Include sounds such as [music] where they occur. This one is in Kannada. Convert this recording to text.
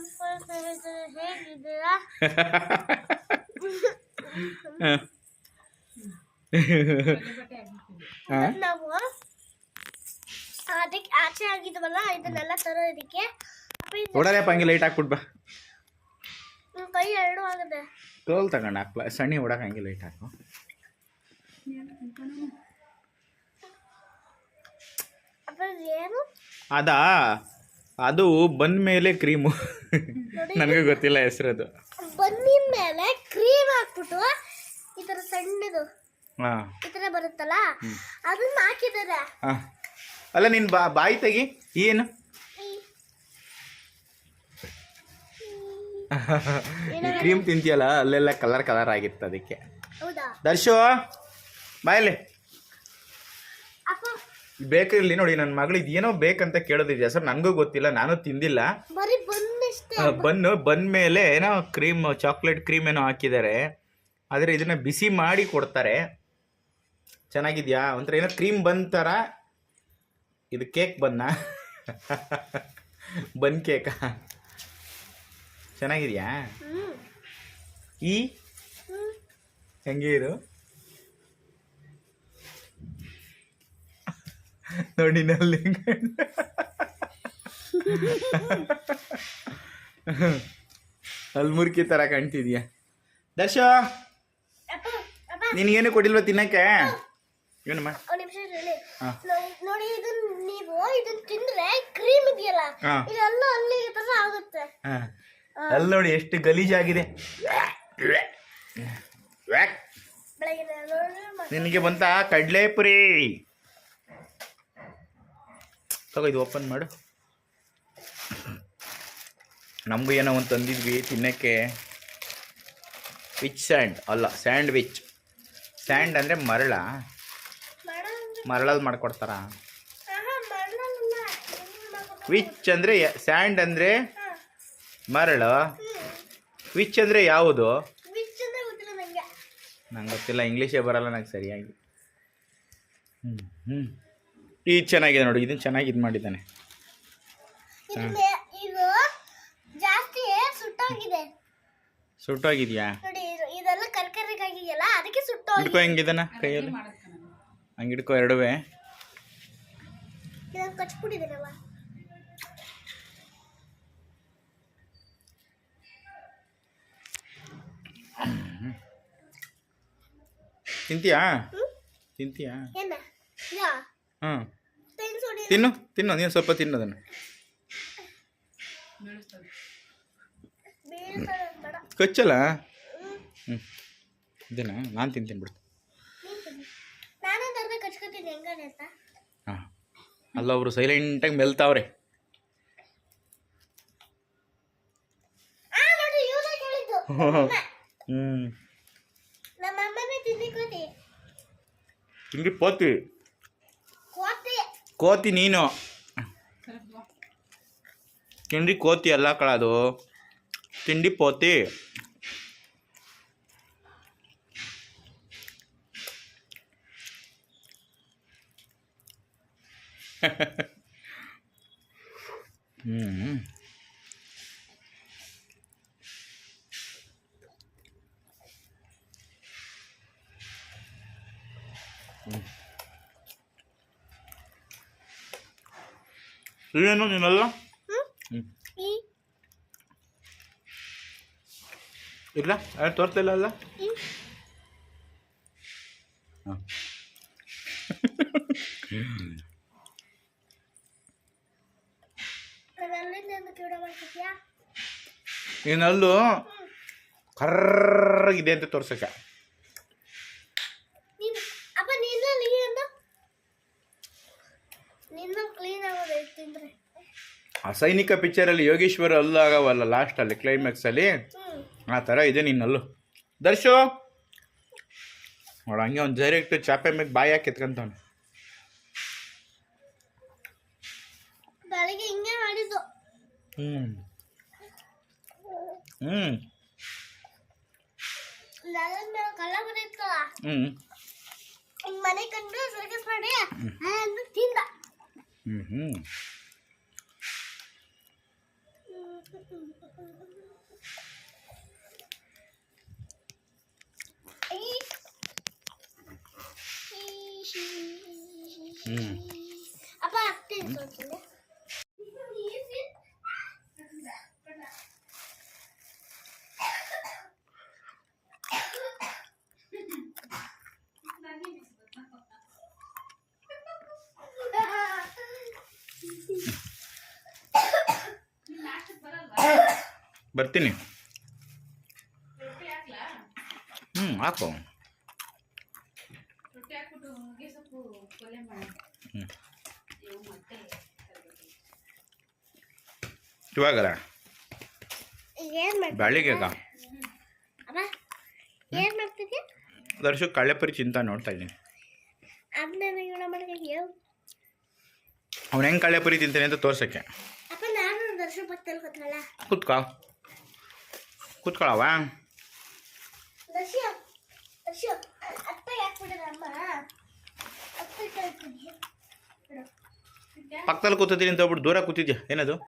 [laughs] ಹೇಗಿದ್ದೀರಾ ನಾವು ಅದಕ್ಕೆ ಆಚೆ ಆಗಿದ್ವಲ್ಲ ಇದನ್ನೆಲ್ಲ ತರೋದಕ್ಕೆ. ಓಡಾರಪ್ಪ ಹಂಗೆ ಲೈಟ್ ಹಾಕ್ಬಿಟ್ ಬಾ. ಕೈ ಎರಡು ಆಗುತ್ತೆ. ಟೋಲ್ ತಗೊಂಡು ಹಾಕ್ಲ ಸಣ್ಣಿ ಹೊಡಕ್ಕೆ ಹಂಗೆ ಲೈಟ್ ಹಾಕು. ಏನು? ಅದಾ? ಅದು ಬಂದ ಮೇಲೆ ಕ್ರೀಮು. ನನಗೆ ಗೊತ್ತಿಲ್ಲ ಹೆಸರದು. ಬನ್ನಿ ಮೇಲೆ ಕ್ರೀಮ್ ಹಾಕ್ಬಿಟ್ಟು ಈ ಥರ ಸಣ್ಣದು ಹಾಂ. ಈ ಥರ ಬರುತ್ತಲ್ಲ? ಅದನ್ನ ಹಾಕಿದ್ದಾರೆ. ಹಾಂ. ಅಲ್ಲ ನಿನ್ನ ಬಾ ಬಾಯಿ ತೆಗಿ. ಏನು? ಕ್ರೀಮ್ ತಿಂತೀಯಲ್ಲ ಅಲ್ಲೆಲ್ಲ ಕಲರ್ ಕಲರ್ ಆಗಿತ್ತು ಅದಕ್ಕೆ. ಹೌದಾ? ದರ್ಶು ಬಾಯಲ್ಲಿ. ಬೇಕರಿಲಿ ನೋಡಿ ನನ್ನ ಮಗಳು ಇದೇನೋ ಬೇಕಂತ ಕೇಳೋದಿದೆಯಾ? ಸರ್ ನನಗೂ ಗೊತ್ತಿಲ್ಲ ನಾನು ತಿಂದಿಲ್ಲ. ಬರೀ ಬಂದಷ್ಟೇ ಆ, ಬನ್ನು ಬಂದ ಮೇಲೆ ಏನೋ ಕ್ರೀಮ್ ಚಾಕ್ಲೇಟ್ ಕ್ರೀಮ್ ಏನೋ ಹಾಕಿದ್ದಾರೆ. ಆದರೆ ಇದನ್ನ ಬಿಸಿ ಮಾಡಿ ಕೊಡ್ತಾರೆ. ಚೆನ್ನಾಗಿದ್ಯಾ? ಒಂಥರ ಏನೋ ಕ್ರೀಮ್ ಬನ್ ಥರ ಇದು ಕೇಕ್ ಬನ್ನ. [laughs] ಬನ್ ಕೇಕ. ಚೆನ್ನಾಗಿದ್ಯಾ? ಈ? ಹೆಂಗೆ ಇರು? ನೋಡಿ ನಲ್ಲಿ ಅಲ್ಮುರ್ಕಿ ತರ ಕಾಣ್ತಿದ್ಯಾ? ದರ್ಶ ನಿನಗೇನು ಕೊಡಿಲ್ವ ತಿನ್ನಕ್ಕೆ? ಏನಮ್ಮ ನೋಡಿ- ಇದನ್ನ ನೀವು ಇದನ್ನ ತಿಂದ್ರೆ ಕ್ರೀಮ್ ಇದೆಯಲ್ಲ. ಇದೆಲ್ಲ ಅಲ್ಲಿ ಈ ತರ ಆಗುತ್ತೆ. ಹಾಂ. ಅಲ್ಲಿ ನೋಡಿ ಎಷ್ಟು ಗಲೀಜಾಗಿದೆ. ನಿನಗೆ ಬಂತ ಕಡಲೆಪುರಿ. ತಗೋ, ಇದು ಓಪನ್ ಮಾಡು. ನಮಗೂ ಏನೋ ಒಂದು ತಂದಿದ್ವಿ ತಿನ್ನೋಕ್ಕೆ. ವಿಚ್ ಸ್ಯಾಂಡ್ ಅಲ್ಲ ಸ್ಯಾಂಡ್ವಿಚ್ ಸ್ಯಾಂಡ್ ಅಂದರೆ ಮರಳ. ಮರಳಲ್ಲಿ ಮಾಡ್ಕೊಡ್ತಾರ. ವಿಚ್ ಅಂದರೆ ಸ್ಯಾಂಡ್ ಅಂದರೆ. ಮರಳು. ವಿಚ್ ಅಂದರೆ ಯಾವುದು? ನಂಗೆ ಗೊತ್ತಿಲ್ಲ ಇಂಗ್ಲೀಷೇ ಬರಲ್ಲ, ನಂಗೆ ಸರಿಯಾಗಿ. ಹ್ಞೂ ಹ್ಞೂ ಇದು ಚೆನ್ನಾಗಿದೆ ನೋಡಿ ಇದನ್ನು ಚೆನ್ನಾಗಿ ಇದು ಮಾಡಿದ್ದಾನೆ. ಸುಟ್ಟೋಗಿದ್ಯಾ? ಹಿಡ್ಕೋ ಹೆಂಗಿದಾನ ಕೈಯಲ್ಲಿ? ಹಂಗೆ ಹಿಡ್ಕೋ ಎರಡುವೆ. ತಿಂತೀಯಾ? ತಿಂತೀಯಾ? ಹ್ಞೂ ತಿನ್ನು ತಿನ್ನು ನೀನು ಸ್ವಲ್ಪ ತಿನ್ನೋದನ್ನು. ಅದನ್ನು ಕಚ್ಚಲ್ಲ ಇದನ್ನ ಹ್ಞೂ ಇದೇನಾ ನಾನು ತಿಂತೀನಿ ಬಿಡು. ನೀನ್ ತಿನ್ನು. ನಾನೇ ತರದೆ ಕಚ್ಕೊತೀನಿ ಹೆಂಗನೆ ಅಂತ ಹಾಂ ಅಲ್ಲೊಬ್ರು ಸೈಲೆಂಟಾಗಿ ಮೆಲ್ತಾವ್ರೆ ಹ್ಞೂ ತಿಂಡಿ ಪೋತಿ ಕೋತಿ ನೀನು. ತಿಂಡಿ ಕೋತಿ ಎಲ್ಲ ಕಳದು ತಿಂಡಿ ಪೋತಿ. ಹ್ಞೂ ಏನು ನೀನಲ್ಲ ಹ್ಮ್. ಹ್ಞೂ ತೋರ್ತಾ ಇಲ್ಲ ಯಾರು ತೋರ್ತಿಲ್ಲ ಅಲ್ಲ ನೀನಲ್ಲೂ ಕರ್ರಗಿದೆ ಅಂತ ತೋರ್ಸಕ್ಕೆ ನೀನು ಅಪ್ಪ ನೀನು ಕ್ಲೀನ್ ಅಂತ ನಿನ್ನ ಕ್ಲೀನ್ ಆಗೋದು ತಿಂದ್ರೆ ಆ ಸೈನಿಕ ಪಿಕ್ಚರಲ್ಲಿ ಯೋಗೇಶ್ವರ ಅಲ್ಲಾಗವಲ್ಲ ಲಾಸ್ಟಲ್ಲಿ ಕ್ಲೈಮ್ಯಾಕ್ಸಲ್ಲಿ ಆ ಥರ ಇದೆ ನಿನ್ನಲ್ಲೂ. ದರ್ಶು! ನೋಡ ಹಂಗೆ ಒಂದು ಡೈರೆಕ್ಟ್ ಚಾಪೆ ಮೇಲೆ ಬಾಯಿ ಹಾಕಿ ಎತ್ಕೊಂತವ್ನು ಹ್ಞೂ ಹ್ಞೂ ಬರೀತಲ್ಲ ಹ್ಞೂ ಹಿಂಗ್ ಮನೆ ಕಂಡು ಸರ್ಕಸ್ ಮಾಡಿ ಆ ಅಂತ ಬರ್ತೀನಿ. ಹ್ಞೂ ಹಾಕು. ಹ್ಞೂ ಇವಾಗಲ್ಲ? ಬೆಳಿಗ್ಗೆ ಅಪ್ಪ ಏನ್ ಮಾಡ್ತಿದ್ಯಾ ದರ್ಶು ಕಳ್ಳೆಪರಿ ಚಿಂತ ನೋಡ್ತಾ ಇದ್ದೀನಿ. ಅವ್ನು ಹೆಂಗೆ ಕಳ್ಳೆಪರಿ ತಿಂತಾನೆ ಅಂತ ತೋರ್ಸಕ್ಕೆ. ಅಪ್ಪ ನಾನು ದರ್ಶ ಪಕ್ಕದಲ್ಲಿ ಕೂತ್ಕೊಳ್ಳ ಕೂತ್ಕೋ. ಕೂತ್ಕೊಳವ ದರ್ಶ ದರ್ಶ ಅತ್ತ ಯಾಕೆ ಬಿಡಲ್ಲ ಅಮ್ಮ? ಅತ್ತ ಕಳ್ತಿದ್ಯಾ ಪಕ್ಕದಲ್ಲಿ ಕೂತಿದ್ದೀನಿ ಅಂತ ಹೋಗ್ಬಿಟ್ಟು ದೂರ ಕೂತಿದ್ಯಾ? ಏನದು?